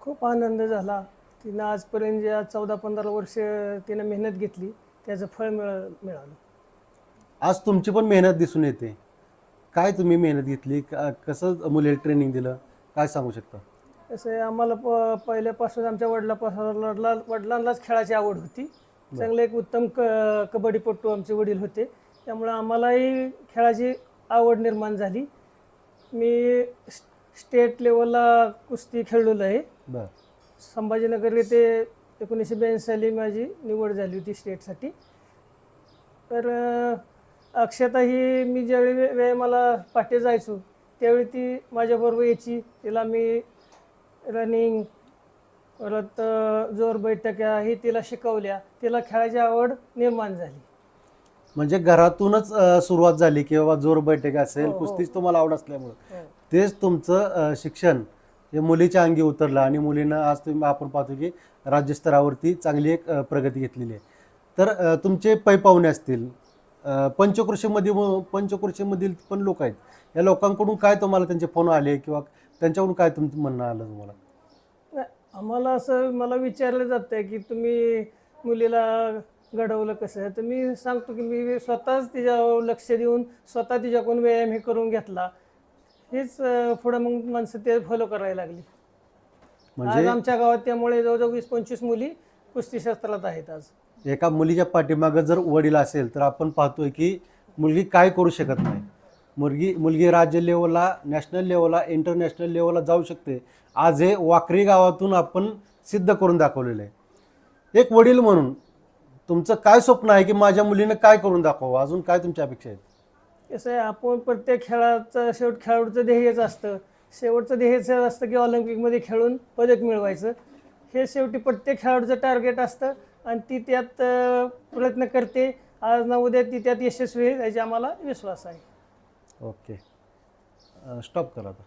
खूप आनंद झाला. तिनं आजपर्यंत ज्या चौदा पंधरा वर्ष तिनं मेहनत घेतली त्याचं फळ मिळ मिळालं. आज तुमची पण मेहनत दिसून येते. काय तुम्ही मेहनत घेतली? का- कसं मुलीला ट्रेनिंग दिलं? काय सांगू शकता? आहे आम्हाला प पहिल्यापासून आमच्या वडिलापासून वडिला वडिलांनाच खेळाची आवड होती. चांगले एक उत्तम क कबड्डीपटू आमचे वडील होते. त्यामुळे आम्हालाही खेळाची आवड निर्माण झाली. मी स्टेट लेवलला कुस्ती खेळलेलो आहे. बर. संभाजीनगर येथे एकोणीसशे ब्याऐंशी साली माझी निवड झाली होती स्टेटसाठी. तर अं, अक्षता ही मी ज्यावेळी वे- वेळ मला पाठी जायचो त्यावेळी ती माझ्याबरोबर यायची. तिला मी रनिंग परत अं, जोर बैठक्या ही तिला शिकवल्या. तिला खेळाची आवड निर्माण झाली. म्हणजे घरातूनच अ, सुरुवात झाली की बाबा जोर बैठक असेल हो, हो. कुस्तीच तुम्हाला आवड असल्यामुळं. तेच तुमचं शिक्षण. हे मुलीच्या अंगी उतरलं आणि मुलीनं आज तुम्ही आपण पाहतो की राज्यस्तरावरती चांगली एक प्रगती घेतलेली आहे. तर तुमचे पै पाहुणे असतील पंचकृषीमध्ये पंचकृषीमधील पण लोक आहेत. या लोकांकडून काय तुम्हाला त्यांचे फोन आले किंवा त्यांच्याकडून काय तुमचं म्हणणं आलं तुम्हाला? आम्हाला असं मला विचारलं जातं की तुम्ही मुलीला घडवलं कसं तर मी सांगतो की मी स्वतःच तिच्यावर लक्ष देऊन स्वतः तिच्याकडून व्यायाम हे करून घेतला. हेच पुढं मग माणसं ते फॉलो करायला लागली. आज म्हणजे आमच्या गावात त्यामुळे जवळजवळ वीस पंचवीस मुली कुस्तीशास्त्रात आहेत आज. एका मुलीच्या पाठीमागं जर वडील असेल तर आपण पाहतोय की मुलगी काय करू शकत नाही. मुलगी मुलगी राज्य लेवलला नॅशनल लेवलला इंटरनॅशनल लेवलला जाऊ शकते. आज हे वाकरी गावातून आपण सिद्ध करून दाखवलेलं आहे. एक वडील म्हणून तुमचं काय स्वप्न आहे की माझ्या मुलीनं काय करून दाखवावं? अजून काय तुमच्या अपेक्षा आहेत? कसं आहे आपण प्रत्येक खेळाचं शेवट खेळाडूचं ध्येयच असतं. शेवटचं ध्येयच असतं की ऑलिम्पिकमध्ये खेळून पदक मिळवायचं. हे शेवटी प्रत्येक खेळाडूचं टार्गेट असतं आणि ती त्यात प्रयत्न करते. आज ना उद्या ती त्यात यशस्वी होईल याचा आम्हाला विश्वास आहे. ओके. स्टॉप करा आता.